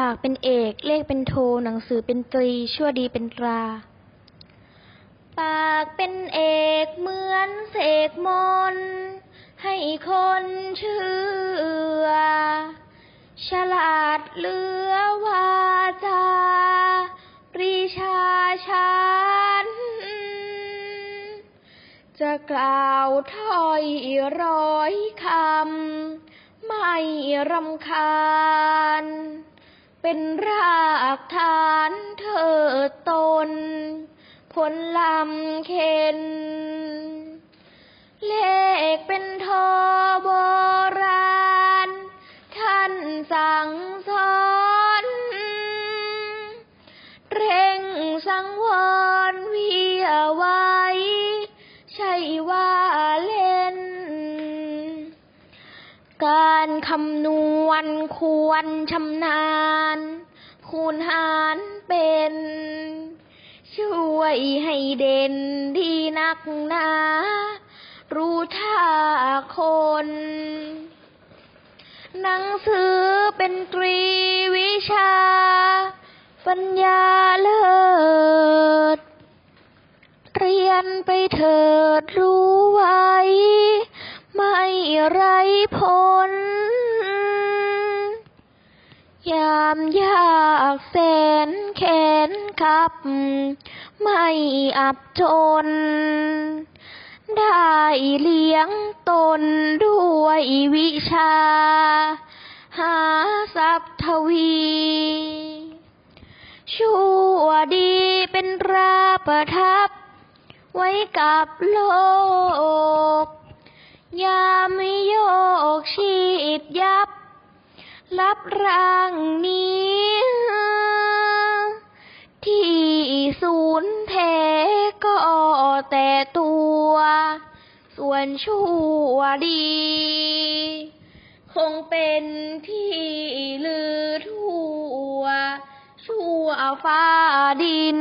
ปากเป็นเอก เลขเป็นโท หนังสือเป็นตรี ชั่วดีเป็นตรา ปากเป็นเอกเหมือนเสกมน ให้คนเชื่อ ฉลาดเหลือวาจา ปรีชาชัน จะกล่าวถ้อยร้อยคำไม่รำคาญ เป็นรากฐานเธอตน ผลลำเข็น เลขเป็นโทโบราณ ท่านสั่งสอนเร่งสังวรเวียไว้ ใช่ว่าเล การคำนวณควรชำนาญ คูณหารเป็น ช่วยให้เด่นดีนักหนา รู้ท่าคน หนังสือเป็นตรีวิชา ปัญญาเลิศ เรียนไปเถิดรู้ไว้ไม่ไรผล ยามยากแสนแขนขับ ไม่อับจน ได้เลี้ยงตนด้วยวิชา หาทรัพย์ทวี ชั่วดีเป็นราประทับ ไว้กับโลก ยามไม่โยกชีดยับ รับร่างนี้ ที่ศูนย์แท้ก็แต่ตัว ส่วนชั่วดี คงเป็นที่ลือทั่ว ชั่วฟ้าดิน